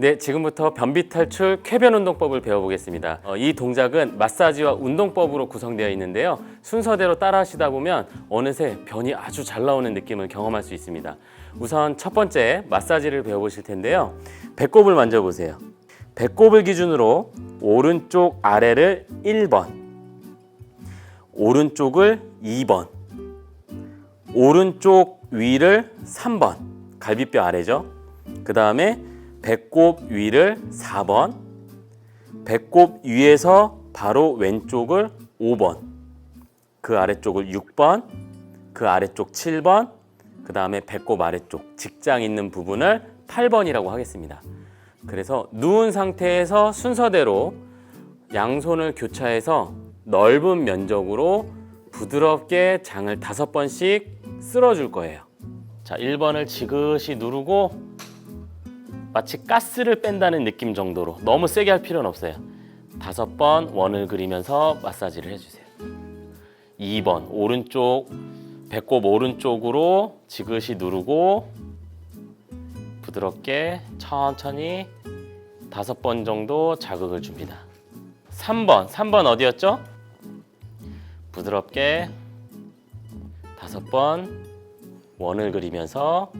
네, 지금부터 변비 탈출 쾌변 운동법을 배워보겠습니다. 어, 이 동작은 마사지와 운동법으로 구성되어 있는데요. 순서대로 따라 하시다 보면 어느새 변이 아주 잘 나오는 느낌을 경험할 수 있습니다. 우선 첫 번째 마사지를 배워보실 텐데요. 배꼽을 만져보세요. 배꼽을 기준으로 오른쪽 아래를 1번, 오른쪽을 2번, 오른쪽 위를 3번, 갈비뼈 아래죠. 그 다음에 배꼽 위를 4번, 배꼽 위에서 바로 왼쪽을 5번, 그 아래쪽을 6번, 그 아래쪽 7번, 그 다음에 배꼽 아래쪽 직장 있는 부분을 8번이라고 하겠습니다. 그래서 누운 상태에서 순서대로 양손을 교차해서 넓은 면적으로 부드럽게 장을 다섯 번씩 쓸어 줄 거예요. 자, 1번을 지그시 누르고 마치 가스를 뺀다는 느낌 정도로 너무 세게 할 필요는 없어요. 다섯 번 원을 그리면서 마사지를 해주세요. 2번 오른쪽 배꼽 오른쪽으로 지그시 누르고 부드럽게 천천히 다섯 번 정도 자극을 줍니다. 3번 3번 어디였죠? 부드럽게 다섯 번 원을 그리면서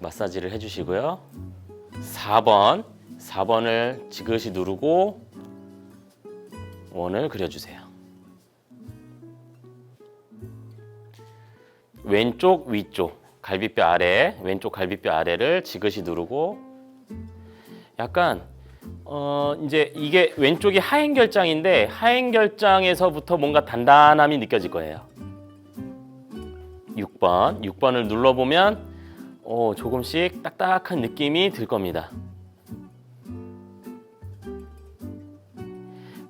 마사지를 해주시고요. 4번 4번을 지그시 누르고 원을 그려주세요. 왼쪽 위쪽 갈비뼈 아래 왼쪽 갈비뼈 아래를 지그시 누르고 약간 어 이제 이게 왼쪽이 하행 결장인데 하행 결장에서부터 뭔가 단단함이 느껴질 거예요. 6번 6번을 눌러보면 어, 조금씩 딱딱한 느낌이 들 겁니다.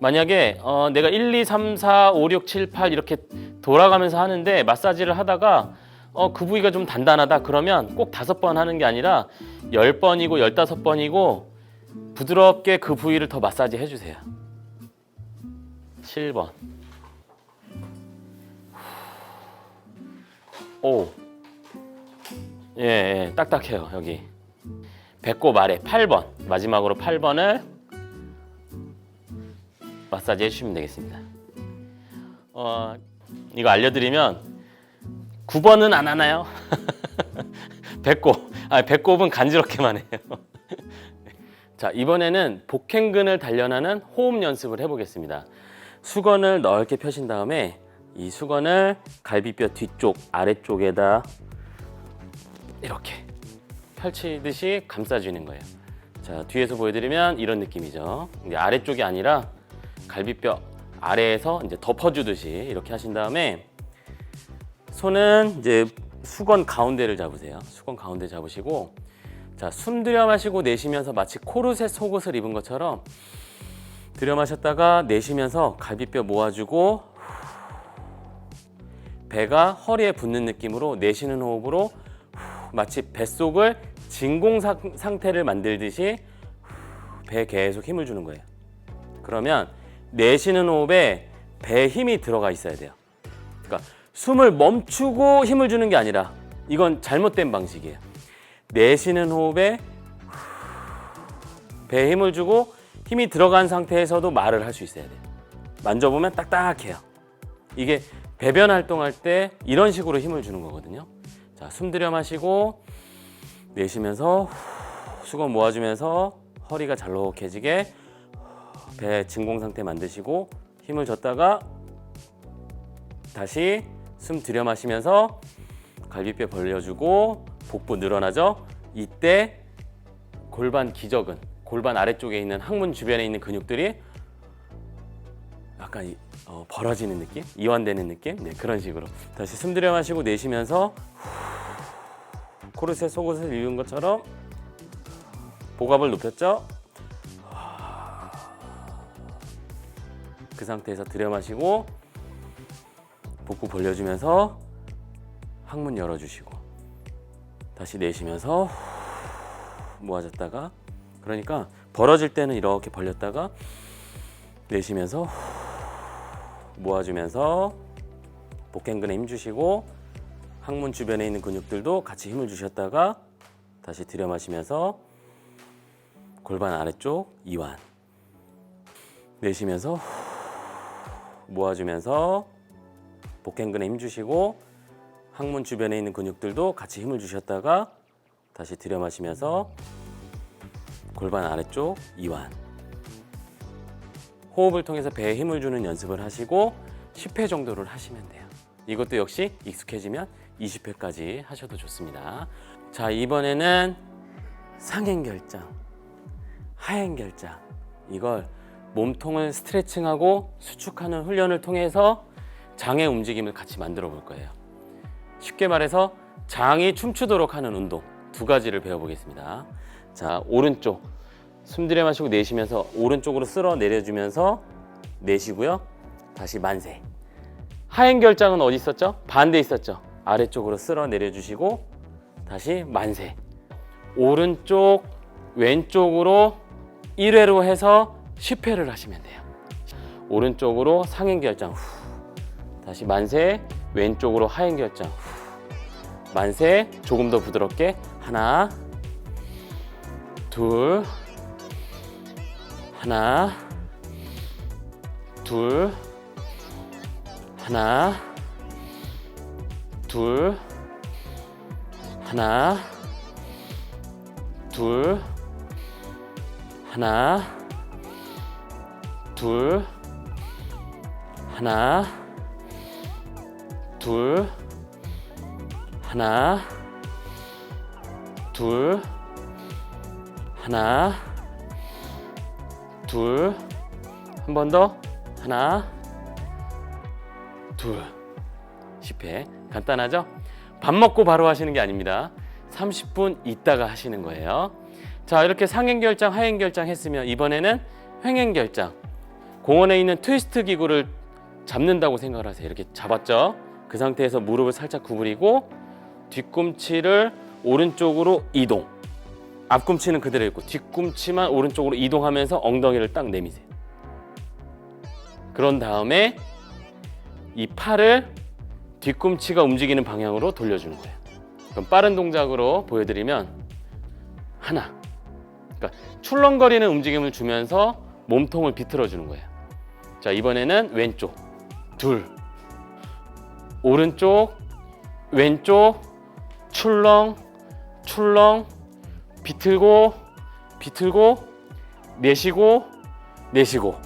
만약에 어, 내가 1, 2, 3, 4, 5, 6, 7, 8 이렇게 돌아가면서 하는데 마사지를 하다가 어, 그 부위가 좀 단단하다 그러면 꼭 다섯 번 하는 게 아니라 10번이고 15번이고 부드럽게 그 부위를 더 마사지 해주세요. 7번. 오. 예, 예, 딱딱해요, 여기. 배꼽 아래 8번. 마지막으로 8번을 마사지 해주시면 되겠습니다. 어, 이거 알려드리면 9번은 안 하나요? 배꼽. 아, 배꼽은 간지럽게만 해요. 자, 이번에는 복행근을 단련하는 호흡 연습을 해보겠습니다. 수건을 넓게 펴신 다음에 이 수건을 갈비뼈 뒤쪽 아래쪽에다 이렇게 펼치듯이 감싸주는 거예요. 자, 뒤에서 보여드리면 이런 느낌이죠. 이제 아래쪽이 아니라 갈비뼈 아래에서 이제 덮어주듯이 이렇게 하신 다음에 손은 이제 수건 가운데를 잡으세요. 수건 가운데 잡으시고 자, 숨 들여 마시고 내쉬면서 마치 코르셋 속옷을 입은 것처럼 들여 마셨다가 내쉬면서 갈비뼈 모아주고 배가 허리에 붙는 느낌으로 내쉬는 호흡으로 마치 뱃속을 진공 상- 상태를 만들듯이 배에 계속 힘을 주는 거예요. 그러면 내쉬는 호흡에 배에 힘이 들어가 있어야 돼요. 그러니까 숨을 멈추고 힘을 주는 게 아니라 이건 잘못된 방식이에요. 내쉬는 호흡에 배에 힘을 주고 힘이 들어간 상태에서도 말을 할 수 있어야 돼요. 만져보면 딱딱해요. 이게 배변 활동할 때 이런 식으로 힘을 주는 거거든요. 자, 숨 들여 마시고 내쉬면서 수건 모아주면서 허리가 잘록해지게 배 진공 상태 만드시고 힘을 줬다가 다시 숨 들여 마시면서 갈비뼈 벌려주고 복부 늘어나죠. 이때 골반 기저근, 골반 아래쪽에 있는 항문 주변에 있는 근육들이 약간 이- 어, 벌어지는 느낌, 이완되는 느낌, 네 그런 식으로 다시 숨 들여 마시고 내쉬면서 후, 코르셋 속옷을 입은 것처럼 복압을 높였죠. 그 상태에서 들여 마시고 복부 벌려주면서 항문 열어주시고 다시 내쉬면서 후, 모아졌다가 그러니까 벌어질 때는 이렇게 벌렸다가 내쉬면서 후, 모아주면서 복행근에 힘 주시고 항문 주변에 있는 근육들도 같이 힘을 주셨다가 다시 들여 마시면서 골반 아래쪽 이완. 내쉬면서 후, 모아주면서 복행근에 힘 주시고 항문 주변에 있는 근육들도 같이 힘을 주셨다가 다시 들여 마시면서 골반 아래쪽 이완. 호흡을 통해서 배에 힘을 주는 연습을 하시고 10회 정도를 하시면 돼요. 이것도 역시 익숙해지면 20회까지 하셔도 좋습니다. 자, 이번에는 상행 결장, 하행 결장. 이걸 몸통을 스트레칭하고 수축하는 훈련을 통해서 장의 움직임을 같이 만들어 볼 거예요. 쉽게 말해서 장이 춤추도록 하는 운동 두 가지를 배워보겠습니다. 자, 오른쪽 숨 들여 마시고 내쉬면서 오른쪽으로 쓸어 내려주면서 내쉬고요. 다시 만세. 하행 결장은 어디 있었죠? 반대 있었죠. 아래쪽으로 쓸어 내려주시고 다시 만세. 오른쪽 왼쪽으로 1회로 해서 10회를 하시면 돼요. 오른쪽으로 상행 결장 후. 다시 만세. 왼쪽으로 하행 결장 후. 만세. 조금 더 부드럽게 하나 둘 하나 둘 하나 둘 하나 둘 하나 둘 하나 둘 하나 둘 하나 둘. 한 번 더. 하나 둘. 10회. 간단하죠? 밥 먹고 바로 하시는 게 아닙니다. 30분 있다가 하시는 거예요. 자 이렇게 상행결장 하행결장 했으면 이번에는 횡행결장. 공원에 있는 트위스트 기구를 잡는다고 생각을 하세요. 이렇게 잡았죠? 그 상태에서 무릎을 살짝 구부리고 뒤꿈치를 오른쪽으로 이동. 앞꿈치는 그대로 있고 뒤꿈치만 오른쪽으로 이동하면서 엉덩이를 딱 내미세요. 그런 다음에 이 팔을 뒤꿈치가 움직이는 방향으로 돌려주는 거예요. 그럼 빠른 동작으로 보여드리면 하나, 그러니까 출렁거리는 움직임을 주면서 몸통을 비틀어 주는 거예요. 자 이번에는 왼쪽. 둘, 오른쪽. 왼쪽. 출렁 출렁. 비틀고 비틀고 내쉬고 내쉬고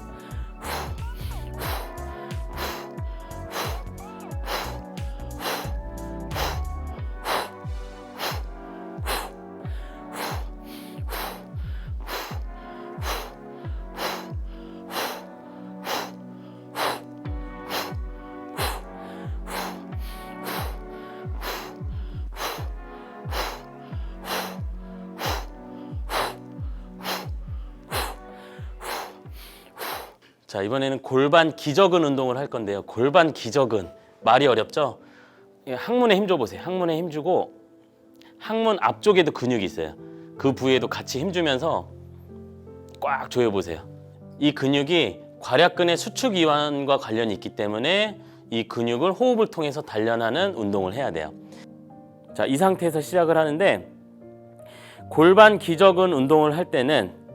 자 이번에는 골반 기저근 운동을 할 건데요. 골반 기저근 말이 어렵죠? 이 항문에 힘 줘 보세요. 항문에 힘 주고 항문 앞쪽에도 근육이 있어요. 그 부위에도 같이 힘 주면서 꽉 조여 보세요. 이 근육이 괄약근의 수축 이완과 관련이 있기 때문에 이 근육을 호흡을 통해서 단련하는 운동을 해야 돼요. 자, 이 상태에서 시작을 하는데 골반 기저근 운동을 할 때는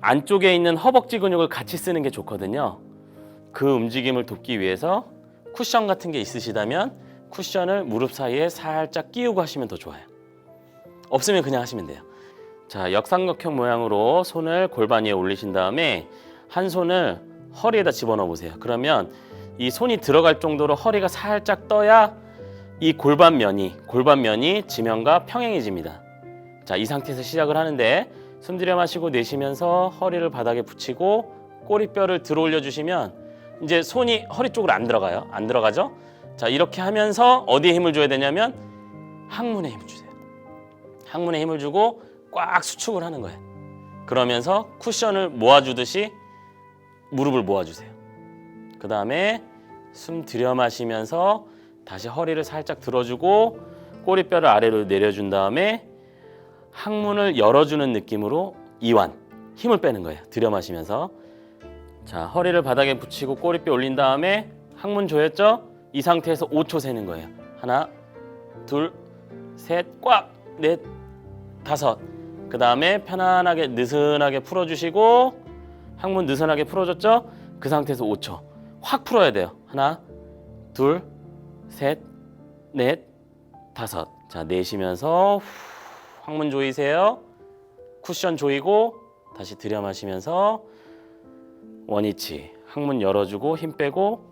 안쪽에 있는 허벅지 근육을 같이 쓰는 게 좋거든요. 그 움직임을 돕기 위해서 쿠션 같은 게 있으시다면 쿠션을 무릎 사이에 살짝 끼우고 하시면 더 좋아요. 없으면 그냥 하시면 돼요. 자, 역삼각형 모양으로 손을 골반 위에 올리신 다음에 한 손을 허리에다 집어넣어 보세요. 그러면 이 손이 들어갈 정도로 허리가 살짝 떠야 이 골반면이 골반면이 지면과 평행해집니다. 자, 이 상태에서 시작을 하는데 숨 들여 마시고 내쉬면서 허리를 바닥에 붙이고 꼬리뼈를 들어 올려 주시면 이제 손이 허리 쪽으로 안 들어가요. 안 들어가죠? 자, 이렇게 하면서 어디에 힘을 줘야 되냐면 항문에 힘을 주세요. 항문에 힘을 주고 꽉 수축을 하는 거예요. 그러면서 쿠션을 모아주듯이 무릎을 모아주세요. 그 다음에 숨 들여 마시면서 다시 허리를 살짝 들어주고 꼬리뼈를 아래로 내려준 다음에 항문을 열어주는 느낌으로 이완 힘을 빼는 거예요. 들여 마시면서 자 허리를 바닥에 붙이고 꼬리뼈 올린 다음에 항문 조였죠? 이 상태에서 5초 세는 거예요. 하나, 둘, 셋, 꽉, 넷, 다섯, 그 다음에 편안하게 느슨하게 풀어주시고 항문 느슨하게 풀어줬죠? 그 상태에서 5초 확 풀어야 돼요. 하나, 둘, 셋, 넷, 다섯. 자 내쉬면서 후, 항문 조이세요. 쿠션 조이고 다시 들여 마시면서 원위치 항문 열어주고 힘 빼고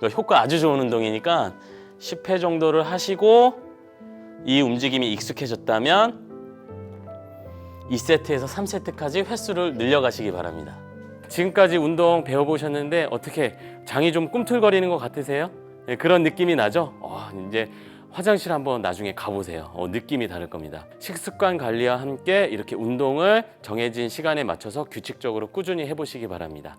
그 효과 아주 좋은 운동이니까 10회 정도를 하시고 이 움직임이 익숙해졌다면 2세트에서 3세트까지 횟수를 늘려가시기 바랍니다. 지금까지 운동 배워보셨는데 어떻게 장이 좀 꿈틀거리는 것 같으세요? 네, 그런 느낌이 나죠? 어, 이제 화장실 한번 나중에 가보세요. 어, 느낌이 다를 겁니다. 식습관 관리와 함께 이렇게 운동을 정해진 시간에 맞춰서 규칙적으로 꾸준히 해보시기 바랍니다.